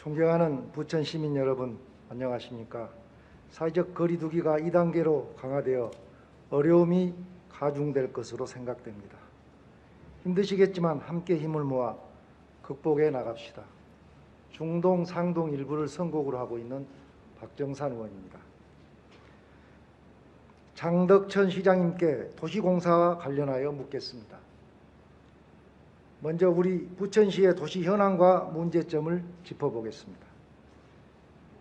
존경하는 부천 시민 여러분 안녕하십니까? 사회적 거리두기가 2단계로 강화되어 어려움이 가중될 것으로 생각됩니다. 힘드시겠지만 함께 힘을 모아 극복해 나갑시다. 중동, 상동 일부를 선곡으로 하고 있는 박정산 의원입니다. 장덕천 시장님께 도시공사와 관련하여 묻겠습니다. 먼저 우리 부천시의 도시 현황과 문제점을 짚어보겠습니다.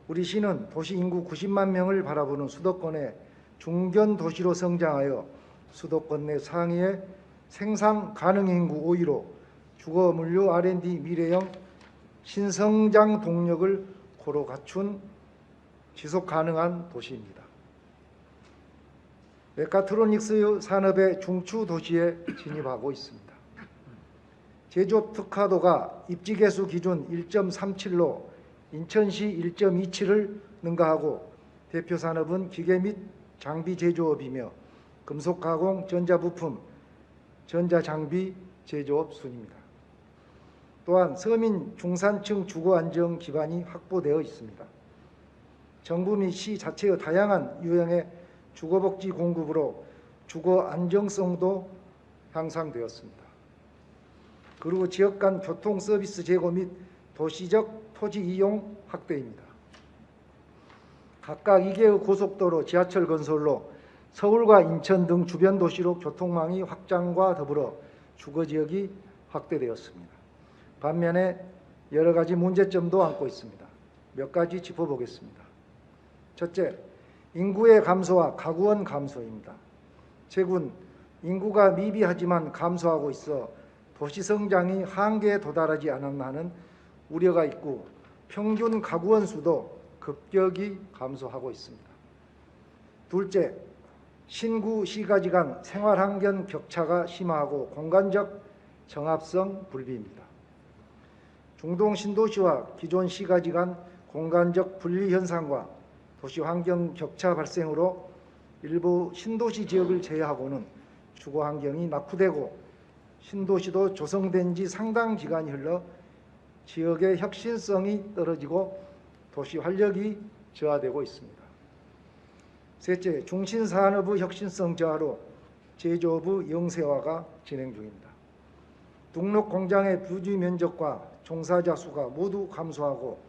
우리 시는 도시 인구 90만 명을 바라보는 수도권의 중견 도시로 성장하여 수도권 내 상위의 생산 가능 인구 5위로 주거 물류 R&D 미래형 신성장 동력을 고루 갖춘 지속 가능한 도시입니다. 메카트로닉스 산업의 중추 도시에 진입하고 있습니다. 제조업 특화도가 입지 개수 기준 1.37로 인천시 1.27을 능가하고 대표 산업은 기계 및 장비 제조업이며 금속 가공, 전자 부품, 전자 장비 제조업 순입니다. 또한 서민 중산층 주거 안정 기반이 확보되어 있습니다. 정부 및 시 자체의 다양한 유형의 주거복지 공급으로 주거 안정성도 향상되었습니다. 그리고 지역 간 교통 서비스 제고 및 도시적 토지 이용 확대입니다. 각각 2개의 고속도로, 지하철 건설로 서울과 인천 등 주변 도시로 교통망이 확장과 더불어 주거 지역이 확대되었습니다. 반면에 여러 가지 문제점도 안고 있습니다. 몇 가지 짚어보겠습니다. 첫째, 인구의 감소와 가구원 감소입니다. 최근 인구가 미비하지만 감소하고 있어 도시 성장이 한계에 도달하지 않았나 하는 우려가 있고 평균 가구원 수도 급격히 감소하고 있습니다. 둘째, 신구 시가지 간 생활 환경 격차가 심화하고 공간적 정합성 불비입니다. 중동 신도시와 기존 시가지 간 공간적 분리 현상과 도시 환경 격차 발생으로 일부 신도시 지역을 제외하고는 주거 환경이 낙후되고 신도시도 조성된 지 상당 기간이 흘러 지역의 혁신성이 떨어지고 도시 활력이 저하되고 있습니다. 셋째, 중심산업의 혁신성 저하로 제조업의 영세화가 진행 중입니다. 등록 공장의 부지 면적과 종사자 수가 모두 감소하고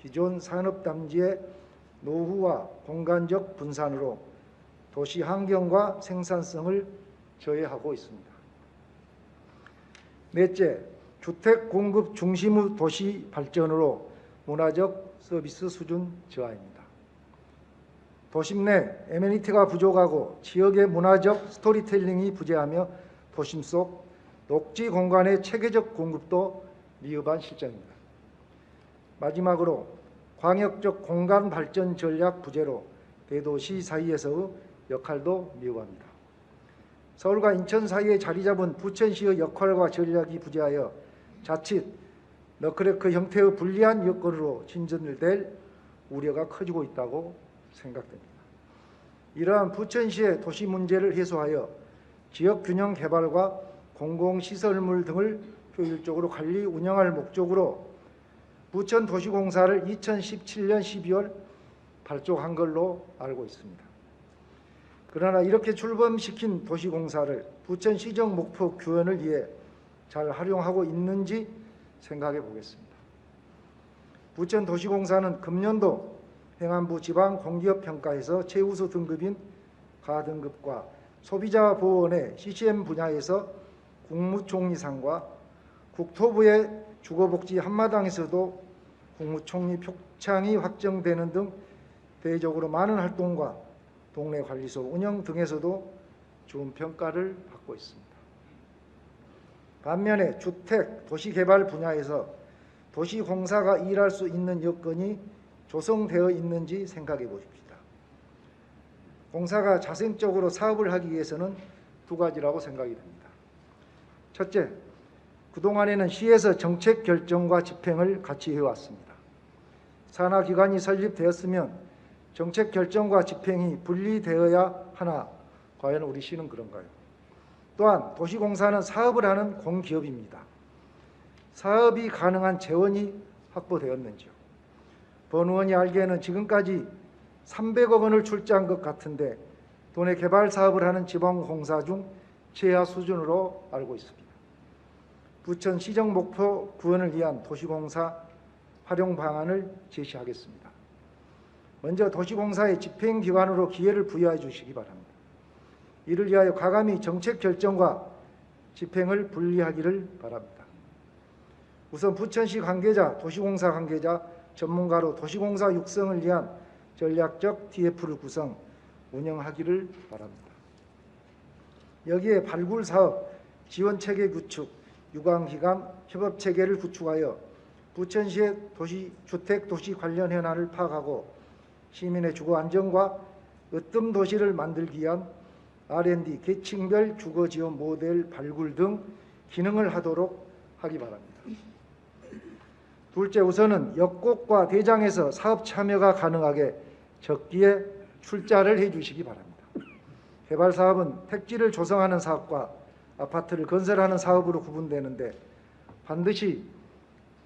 기존 산업 단지의 노후와 공간적 분산으로 도시 환경과 생산성을 저해하고 있습니다. 넷째, 주택 공급 중심의 도시 발전으로 문화적 서비스 수준 저하입니다. 도심 내 에메니티가 부족하고 지역의 문화적 스토리텔링이 부재하며 도심 속 녹지 공간의 체계적 공급도 미흡한 실정입니다. 마지막으로 광역적 공간 발전 전략 부재로 대도시 사이에서의 역할도 미흡합니다. 서울과 인천 사이에 자리 잡은 부천시의 역할과 전략이 부재하여 자칫 너크레크 형태의 불리한 여건으로 진전될 우려가 커지고 있다고 생각됩니다. 이러한 부천시의 도시 문제를 해소하여 지역 균형 개발과 공공시설물 등을 효율적으로 관리 운영할 목적으로 부천도시공사를 2017년 12월 발족한 걸로 알고 있습니다. 그러나 이렇게 출범시킨 도시공사를 부천시정 목표 규현을 위해 잘 활용하고 있는지 생각해 보겠습니다. 부천도시공사는 금년도 행안부 지방공기업평가에서 최우수 등급인 가등급과 소비자보호원의 CCM 분야에서 국무총리상과 국토부의 주거복지 한마당에서도 국무총리 표창이 확정되는 등 대외적으로 많은 활동과 동네 관리소 운영 등에서도 좋은 평가를 받고 있습니다. 반면에 주택, 도시개발 분야에서 도시공사가 일할 수 있는 여건이 조성되어 있는지 생각해 보십시다. 공사가 자생적으로 사업을 하기 위해서는 두 가지라고 생각이 됩니다. 첫째, 그동안에는 시에서 정책 결정과 집행을 같이 해왔습니다. 산하기관이 설립되었으면 정책 결정과 집행이 분리되어야 하나 과연 우리 시는 그런가요? 또한 도시공사는 사업을 하는 공기업입니다. 사업이 가능한 재원이 확보되었는지요? 본 의원이 알기에는 지금까지 300억 원을 출자한 것 같은데 도내 개발 사업을 하는 지방공사 중 최하 수준으로 알고 있습니다. 부천 시정 목표 구현을 위한 도시공사 활용 방안을 제시하겠습니다. 먼저 도시공사의 집행기관으로 기회를 부여해 주시기 바랍니다. 이를 위하여 과감히 정책 결정과 집행을 분리하기를 바랍니다. 우선 부천시 관계자, 도시공사 관계자, 전문가로 도시공사 육성을 위한 전략적 TF를 구성, 운영하기를 바랍니다. 여기에 발굴 사업, 지원 체계 구축, 유관 기관 협업 체계를 구축하여 부천시의 도시 주택 도시 관련 현안을 파악하고 시민의 주거 안정과 으뜸 도시를 만들기 위한 R&D 계층별 주거 지원 모델 발굴 등 기능을 하도록 하기 바랍니다. 둘째 우선은 역곡과 대장에서 사업 참여가 가능하게 적기에 출자를 해 주시기 바랍니다. 개발 사업은 택지를 조성하는 사업과 아파트를 건설하는 사업으로 구분되는데 반드시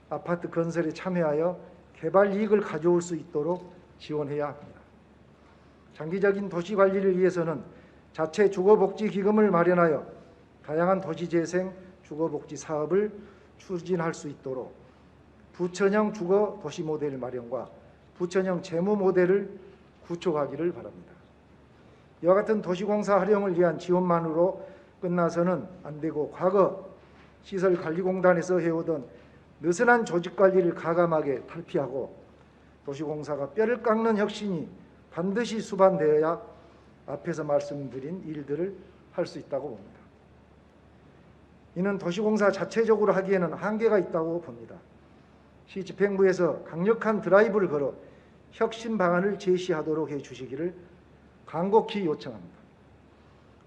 아파트 건설에 참여하여 개발 이익을 가져올 수 있도록 지원해야 합니다. 장기적인 도시 관리를 위해서는 자체 주거복지 기금을 마련하여 다양한 도시재생 주거복지 사업을 추진할 수 있도록 부천형 주거 도시 모델 마련과 부천형 재무 모델을 구축하기를 바랍니다. 이와 같은 도시공사 활용을 위한 지원만으로 끝나서는 안 되고 과거 시설관리공단에서 해오던 느슨한 조직 관리를 가감하게 탈피하고 도시공사가 뼈를 깎는 혁신이 반드시 수반되어야 앞에서 말씀드린 일들을 할 수 있다고 봅니다. 이는 도시공사 자체적으로 하기에는 한계가 있다고 봅니다. 시 집행부에서 강력한 드라이브를 걸어 혁신 방안을 제시하도록 해 주시기를 간곡히 요청합니다.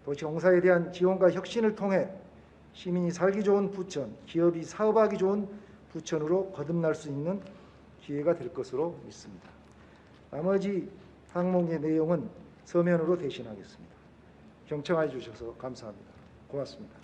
도시공사에 대한 지원과 혁신을 통해 시민이 살기 좋은 부천, 기업이 사업하기 좋은 부천으로 거듭날 수 있는 기회가 될 것으로 믿습니다. 나머지 항목의 내용은 서면으로 대신하겠습니다. 경청해 주셔서 감사합니다. 고맙습니다.